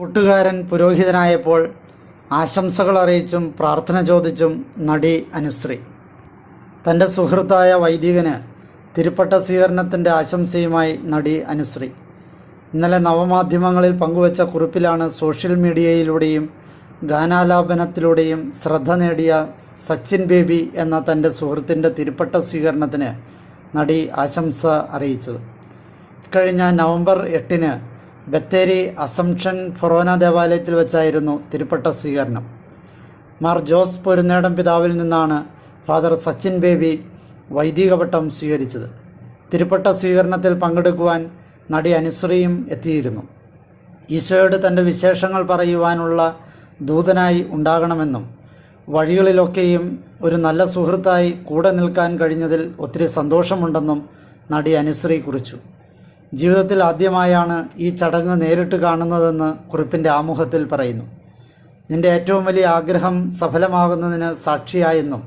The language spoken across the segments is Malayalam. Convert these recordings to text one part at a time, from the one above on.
കൂട്ടുകാരൻ പുരോഹിതനായപ്പോൾ ആശംസകൾ അറിയിച്ചും പ്രാർത്ഥന ചോദിച്ചും നടി അനുശ്രീ. തന്റെ സുഹൃത്തായ വൈദികന് തിരുപ്പട്ട സ്വീകരണത്തിന്റെ ആശംസയുമായി നടി അനുശ്രീ. ഇന്നലെ നവമാധ്യമങ്ങളിൽ പങ്കുവച്ച കുറിപ്പിലാണ് സോഷ്യൽ മീഡിയയിലൂടെയും ഗാനാലാപനത്തിലൂടെയും ശ്രദ്ധ നേടിയ സച്ചിൻ ബേബി എന്ന തന്റെ സുഹൃത്തിന്റെ തിരുപ്പട്ട സ്വീകരണത്തിന് നടി ആശംസ അറിയിച്ചത്. ഇക്കഴിഞ്ഞ നവംബർ എട്ടിന് ബത്തേരി അസംഷൻ ഫൊറോന ദേവാലയത്തിൽ വെച്ചായിരുന്നു തിരുപ്പട്ട സ്വീകരണം. മാർ ജോസ് പൊരുന്നേടം പിതാവിൽ നിന്നാണ് ഫാദർ സച്ചിൻ ബേബി വൈദിക പട്ടം സ്വീകരിച്ചത്. തിരുപ്പട്ട സ്വീകരണത്തിൽ പങ്കെടുക്കുവാൻ നടി അനുശ്രീയും എത്തിയിരുന്നു. ഈശോയോട് തന്റെ വിശേഷങ്ങൾ പറയുവാനുള്ള ദൂതനായി ഉണ്ടാകണമെന്നും വഴികളിലൊക്കെയും ഒരു നല്ല സുഹൃത്തായി കൂടെ നിൽക്കാൻ കഴിഞ്ഞതിൽ ഒത്തിരി സന്തോഷമുണ്ടെന്നും നടി അനുശ്രീ കുറിച്ചു. ജീവിതത്തിൽ ആദ്യമായാണ് ഈ ചടങ്ങ് നേരിട്ട് കാണുന്നതെന്ന് കുറിപ്പിന്റെ ആമുഖത്തിൽ പറയുന്നു. നിന്റെ ഏറ്റവും വലിയ ആഗ്രഹം സഫലമാകുന്നതിന് സാക്ഷിയായെന്നും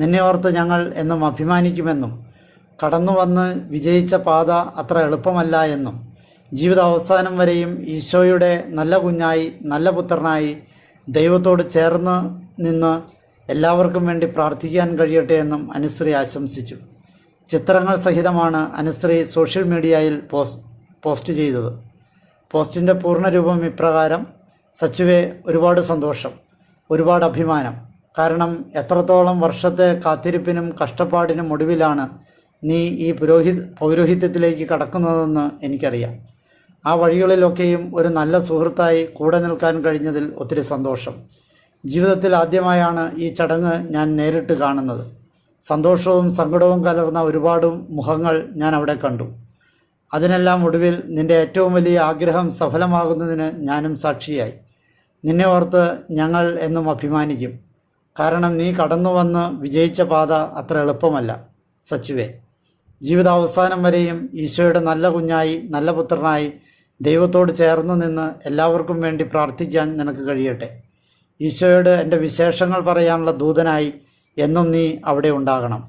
നിന്നെ ഓർത്ത് ഞങ്ങൾ എന്നും അഭിമാനിക്കുമെന്നും കടന്നു വന്ന് വിജയിച്ച പാത അത്ര എളുപ്പമല്ല എന്നും ജീവിത അവസാനം വരെയും ഈശോയുടെ നല്ല കുഞ്ഞായി നല്ല പുത്രനായി ദൈവത്തോട് ചേർന്ന് നിന്ന് എല്ലാവർക്കും വേണ്ടി പ്രാർത്ഥിക്കാൻ കഴിയട്ടെ എന്നും അനുശ്രീ ആശംസിച്ചു. ചിത്രങ്ങൾ സഹിതമാണ് അനുശ്രീ സോഷ്യൽ മീഡിയയിൽ പോസ്റ്റ് ചെയ്തത്. പോസ്റ്റിന്റെ പൂർണരൂപം ഇപ്രകാരം സച്ചുവെ ഒരുപാട് സന്തോഷം ഒരുപാട് അഭിമാനം. കാരണം എത്രത്തോളം വർഷത്തെ കാത്തിരിപ്പിനും കഷ്ടപ്പാടിനും ഒടുവിലാണ് നീ ഈ പുരോഹി പൗരോഹിത്യത്തിലേക്ക് കടക്കുന്നതെന്ന് എനിക്കറിയാം. ആ വഴികളിലൊക്കെയും ഒരു നല്ല സുഹൃത്തായി കൂടെ നിൽക്കാൻ കഴിഞ്ഞതിൽ ഒത്തിരി സന്തോഷം. ജീവിതത്തിൽ ആദ്യമായാണ് ഈ ചടങ്ങ് ഞാൻ നേരിട്ട് കാണുന്നത്. സന്തോഷവും സങ്കടവും കലർന്ന ഒരുപാട് മുഖങ്ങൾ ഞാൻ അവിടെ കണ്ടു. അതിനെല്ലാം ഒടുവിൽ നിന്റെ ഏറ്റവും വലിയ ആഗ്രഹം സഫലമാകുന്നതിന് ഞാനും സാക്ഷിയായി. നിന്നെ ഓർത്ത് ഞങ്ങൾ എന്നും അഭിമാനിക്കും. കാരണം നീ കടന്നു വന്ന് വിജയിച്ച പാത അത്ര എളുപ്പമല്ല സച്ചുവേ. ജീവിതാവസാനം വരെയും ഈശോയുടെ നല്ല കുഞ്ഞായി നല്ല പുത്രനായി ദൈവത്തോട് ചേർന്ന് നിന്ന് എല്ലാവർക്കും വേണ്ടി പ്രാർത്ഥിക്കാൻ നിനക്ക് കഴിയട്ടെ. ഈശോയോട് എന്റെ വിശേഷങ്ങൾ പറയാനുള്ള ദൂതനായി എന്നും നീ അവിടെ ഉണ്ടാകണം.